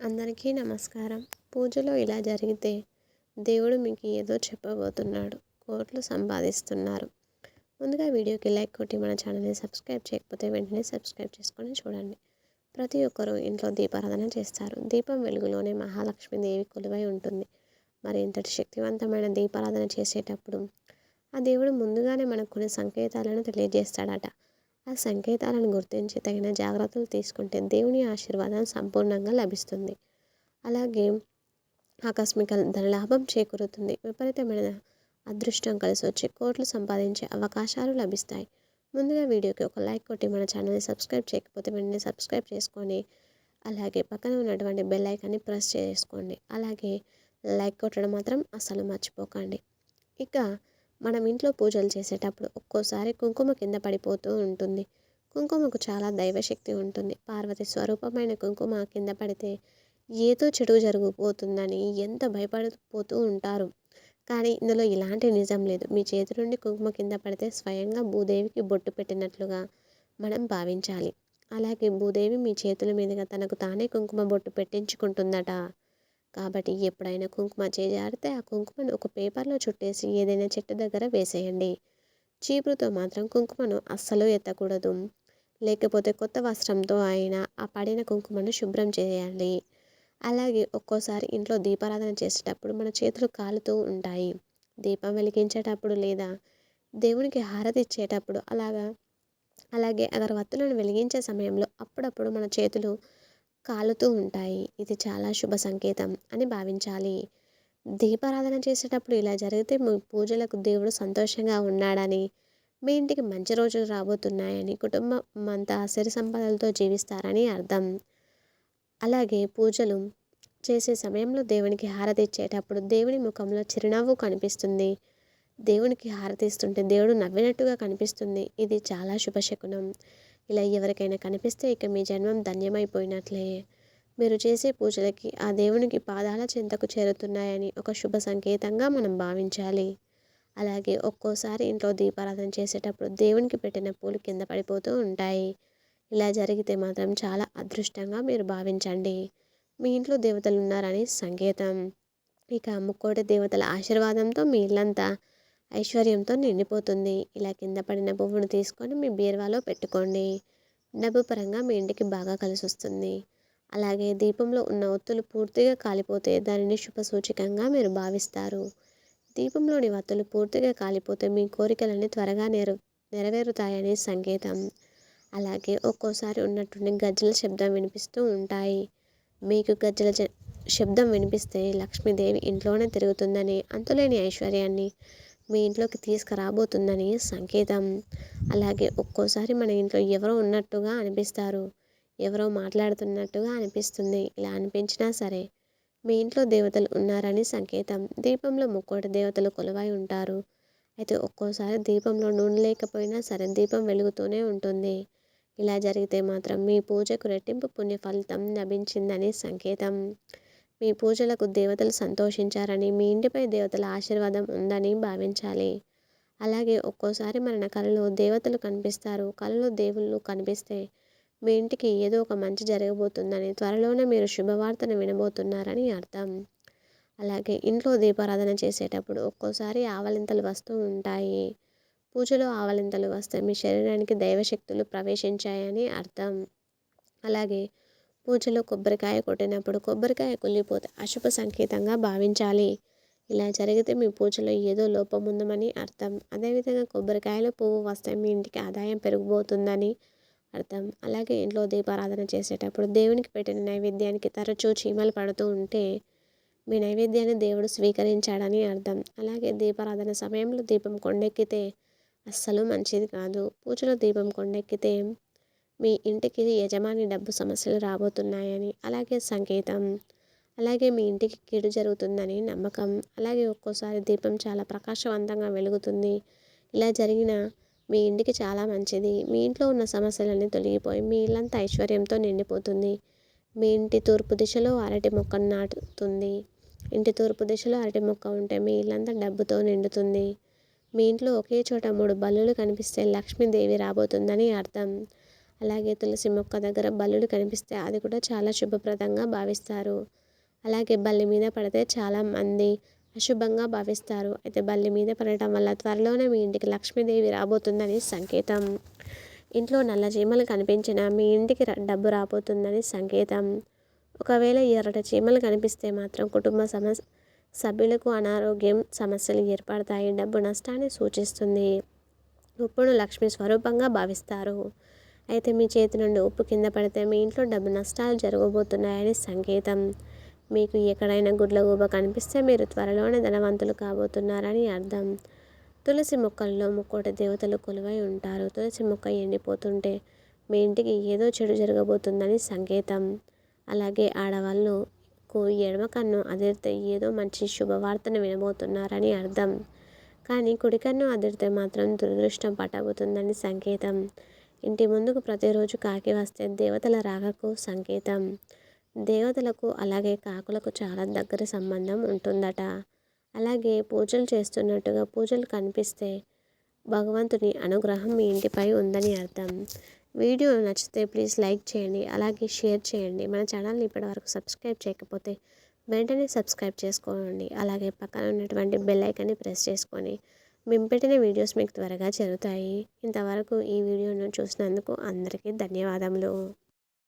అందరికీ నమస్కారం. పూజలో ఇలా జరిగితే దేవుడు మీకు ఏదో చెప్పబోతున్నాడు కోట్లు సంపాదిస్తున్నారు. ముందుగా వీడియోకి లైక్ కొట్టి మన ఛానల్ని సబ్స్క్రైబ్ చేయకపోతే వెంటనే సబ్స్క్రైబ్ చేసుకొని చూడండి. ప్రతి ఒక్కరూ ఇంట్లో దీపారాధన చేస్తారు. దీపం వెలుగులోనే మహాలక్ష్మీదేవి కొలువై ఉంటుంది. మరి ఇంతటి శక్తివంతమైన దీపారాధన చేసేటప్పుడు ఆ దేవుడు ముందుగానే మనకు కొన్ని సంకేతాలను తెలియజేస్తాడట. ఆ సంకేతాలను గుర్తించి తగిన జాగ్రత్తలు తీసుకుంటే దేవుని ఆశీర్వాదం సంపూర్ణంగా లభిస్తుంది. అలాగే ఆకస్మిక ధనలాభం చేకూరుతుంది. విపరీతమైన అదృష్టం కలిసి వచ్చి కోట్లు సంపాదించే అవకాశాలు లభిస్తాయి. ముందుగా వీడియోకి ఒక లైక్ కొట్టి మన ఛానల్ని సబ్స్క్రైబ్ చేయకపోతే వెంటనే సబ్స్క్రైబ్ చేసుకొని అలాగే పక్కన ఉన్నటువంటి బెల్ ఐకాన్ని ప్రెస్ చేసుకోండి. అలాగే లైక్ కొట్టడం మాత్రం అస్సలు మర్చిపోకండి. ఇక మనం ఇంట్లో పూజలు చేసేటప్పుడు ఒక్కోసారి కుంకుమ కింద పడిపోతూ ఉంటుంది. కుంకుమకు చాలా దైవశక్తి ఉంటుంది. పార్వతి స్వరూపమైన కుంకుమ కింద పడితే ఏదో చెడు జరుగుపోతుందని ఎంత భయపడిపోతూ ఉంటారు. కానీ ఇందులో ఇలాంటి నిజం లేదు. మీ చేతి నుండి కుంకుమ కింద పడితే స్వయంగా భూదేవికి బొట్టు పెట్టినట్లుగా మనం భావించాలి. అలాగే భూదేవి మీ చేతుల మీదుగా తనకు తానే కుంకుమ బొట్టు పెట్టించుకుంటుందట. కాబట్టి ఎప్పుడైనా కుంకుమ చేజారితే ఆ కుంకుమను ఒక పేపర్లో చుట్టేసి ఏదైనా చెట్టు దగ్గర వేసేయండి. చీపురుతో మాత్రం కుంకుమను అస్సలు ఎత్తకూడదు. లేకపోతే కొత్త వస్త్రంతో అయినా ఆ పడిన కుంకుమను శుభ్రం చేయాలి అలాగే ఒక్కోసారి ఇంట్లో దీపారాధన చేసేటప్పుడు మన చేతులు కాలుతూ ఉంటాయి. దీపం వెలిగించేటప్పుడు లేదా దేవునికి హారతి ఇచ్చేటప్పుడు అలాగా అలాగే అగరవత్తులను వెలిగించే సమయంలో అప్పుడప్పుడు మన చేతులు కాలుతూ ఉంటాయి. ఇది చాలా శుభ సంకేతం అని భావించాలి. దీపారాధన చేసేటప్పుడు ఇలా జరిగితే మీ పూజలకు దేవుడు సంతోషంగా ఉన్నాడని మీ ఇంటికి మంచి రోజులు రాబోతున్నాయని కుటుంబం అంతా సిరి సంపదలతో జీవిస్తారని అర్థం. అలాగే పూజలు చేసే సమయంలో దేవునికి హారతి ఇచ్చేటప్పుడు దేవుని ముఖంలో చిరునవ్వు కనిపిస్తుంది. దేవునికి హారతి ఇస్తుంటే దేవుడు నవ్వినట్టుగా కనిపిస్తుంది. ఇది చాలా శుభశకునం. ఇలా ఎవరికైనా కనిపిస్తే ఇక మీ జన్మం ధన్యమైపోయినట్లే. మీరు చేసే పూజలకి ఆ దేవునికి పాదాల చెంతకు చేరుతున్నాయని ఒక శుభ సంకేతంగా మనం భావించాలి. అలాగే ఒక్కోసారి ఇంట్లో దీపారాధన చేసేటప్పుడు దేవునికి పెట్టిన పూలు కింద పడిపోతూ ఉంటాయి. ఇలా జరిగితే మాత్రం చాలా అదృష్టంగా మీరు భావించండి. మీ ఇంట్లో దేవతలు ఉన్నారని సంకేతం. ఇక ముక్కోటి దేవతల ఆశీర్వాదంతో మీ ఇల్లంతా ఐశ్వర్యంతో నిండిపోతుంది. ఇలా కింద పడిన పువ్వును తీసుకొని మీ బీరువాలో పెట్టుకోండి. డబ్బు పరంగా మీ ఇంటికి బాగా కలిసి వస్తుంది అలాగే దీపంలో ఉన్న ఒత్తులు పూర్తిగా కాలిపోతే దానిని శుభ సూచకంగా మీరు భావిస్తారు. దీపంలోని వత్తులు పూర్తిగా కాలిపోతే మీ కోరికలన్నీ త్వరగా నెర నెరవేరుతాయని సంకేతం. అలాగే ఒక్కోసారి ఉన్నటువంటి గజ్జల శబ్దం వినిపిస్తూ ఉంటాయి. మీకు గజ్జల శబ్దం వినిపిస్తే లక్ష్మీదేవి ఇంట్లోనే తిరుగుతుందని అంతులేని ఐశ్వర్యాన్ని మీ ఇంట్లోకి తీసుకురాబోతుందని సంకేతం. అలాగే ఒక్కోసారి మన ఇంట్లో ఎవరో ఉన్నట్టుగా అనిపిస్తారు. ఎవరో మాట్లాడుతున్నట్టుగా అనిపిస్తుంది. ఇలా అనిపించినా సరే మీ ఇంట్లో దేవతలు ఉన్నారని సంకేతం. దీపంలో ముక్కోటి దేవతలు కొలువై ఉంటారు. అయితే ఒక్కోసారి దీపంలో నూనె లేకపోయినా సరే దీపం వెలుగుతూనే ఉంటుంది. ఇలా జరిగితే మాత్రం మీ పూజకు రెట్టింపు పుణ్య ఫలితం లభించిందని సంకేతం. మీ పూజలకు దేవతలు సంతోషించారని మీ ఇంటిపై దేవతల ఆశీర్వాదం ఉందని భావించాలి. అలాగే ఒక్కోసారి మన కళలో దేవతలు కనిపిస్తారు. కళలో దేవుళ్ళు కనిపిస్తే మీ ఇంటికి ఏదో ఒక మంచి జరగబోతుందని త్వరలోనే మీరు శుభవార్తను వినబోతున్నారని అర్థం. అలాగే ఇంట్లో దీపారాధన చేసేటప్పుడు ఒక్కోసారి ఆవలింతలు వస్తూ ఉంటాయి. పూజలో ఆవలింతలు వస్తే మీ శరీరానికి దైవశక్తులు ప్రవేశించాయని అర్థం. అలాగే పూజలో కొబ్బరికాయ కొట్టినప్పుడు కొబ్బరికాయ కుళ్ళిపోతే అశుభ సంకేతంగా భావించాలి. ఇలా జరిగితే మీ పూజలో ఏదో లోపం ఉందని అర్థం. అదేవిధంగా కొబ్బరికాయలో పువ్వు వస్తే మీ ఇంటికి ఆదాయం పెరిగిపోతుందని అర్థం. అలాగే ఇంట్లో దీపారాధన చేసేటప్పుడు దేవునికి పెట్టిన నైవేద్యానికి తరచూ చీమలు పడుతూ ఉంటే మీ నైవేద్యాన్ని దేవుడు స్వీకరించాడని అర్థం. అలాగే దీపారాధన సమయంలో దీపం కొండెక్కితే అస్సలు మంచిది కాదు. పూజలో దీపం కొండెక్కితే మీ ఇంటికి యజమాని డబ్బు సమస్యలు రాబోతున్నాయని అలాగే సంకేతం అలాగే మీ ఇంటికి కీడు జరుగుతుందని నమ్మకం అలాగే ఒక్కోసారి దీపం చాలా ప్రకాశవంతంగా వెలుగుతుంది. ఇలా జరిగిన మీ ఇంటికి చాలా మంచిది. మీ ఇంట్లో ఉన్న సమస్యలన్నీ తొలగిపోయి మీ ఇల్లంతా ఐశ్వర్యంతో నిండిపోతుంది. మీ ఇంటి తూర్పు దిశలో అరటి మొక్క నాటుతుంది. ఇంటి తూర్పు దిశలో అరటి మొక్క ఉంటే మీ ఇల్లంతా డబ్బుతో నిండుతుంది. మీ ఇంట్లో ఒకే చోట మూడు బల్లులు కనిపిస్తే లక్ష్మీదేవి రాబోతుందని అర్థం. అలాగే తులసి మొక్క దగ్గర బల్లులు కనిపిస్తే అది కూడా చాలా శుభప్రదంగా భావిస్తారు. అలాగే బల్లి మీద పడితే చాలామంది అశుభంగా భావిస్తారు. అయితే బల్లి మీద పడటం వల్ల త్వరలోనే మీ ఇంటికి లక్ష్మీదేవి రాబోతుందని సంకేతం. ఇంట్లో నల్ల చీమలు కనిపించినా మీ ఇంటికి డబ్బు రాబోతుందని సంకేతం. ఒకవేళ ఎర్రటి చీమలు కనిపిస్తే మాత్రం కుటుంబ సమస్య సభ్యులకు అనారోగ్యం సమస్యలు ఏర్పడతాయి. డబ్బు నష్టాన్ని సూచిస్తుంది. ఉప్పును లక్ష్మి స్వరూపంగా భావిస్తారు. అయితే మీ చేతి నుండి ఉప్పు కింద పడితే మీ ఇంట్లో డబ్బు నష్టాలు జరగబోతున్నాయని సంకేతం. మీకు ఎక్కడైనా గుడ్లగూబ కనిపిస్తే మీరు త్వరలోనే ధనవంతులు కాబోతున్నారని అర్థం. తులసి మొక్కల్లో ముక్కోటి దేవతలు కొలువై ఉంటారు. తులసి మొక్క ఎండిపోతుంటే మీ ఇంటికి ఏదో చెడు జరగబోతుందని సంకేతం. అలాగే ఆడవాళ్ళు ఎడమ కన్ను అదిరితే ఏదో మంచి శుభవార్తను వినబోతున్నారని అర్థం. కానీ కుడి కన్ను అదిరితే మాత్రం దురదృష్టం పట్టబోతుందని సంకేతం. ఇంటి ముందుకు ప్రతిరోజు కాకి వస్తే దేవతల రాకకు సంకేతం. దేవతలకు అలాగే కాకులకు చాలా దగ్గర సంబంధం ఉంటుందట. అలాగే పూజలు చేస్తున్నట్టుగా పూజలు కనిపిస్తే భగవంతుని అనుగ్రహం మీ ఇంటిపై ఉందని అర్థం. వీడియో నచ్చితే ప్లీజ్ లైక్ చేయండి అలాగే షేర్ చేయండి. మన ఛానల్ని ఇప్పటివరకు సబ్స్క్రైబ్ చేయకపోతే వెంటనే సబ్స్క్రైబ్ చేసుకోండి. అలాగే పక్కన ఉన్నటువంటి బెల్ ఐకాన్ని ప్రెస్ చేసుకొని మేము పెట్టిన వీడియోస్ మీకు త్వరగా చేరుతాయి ఇంతవరకు ఈ వీడియోను చూసినందుకు అందరికీ ధన్యవాదములు.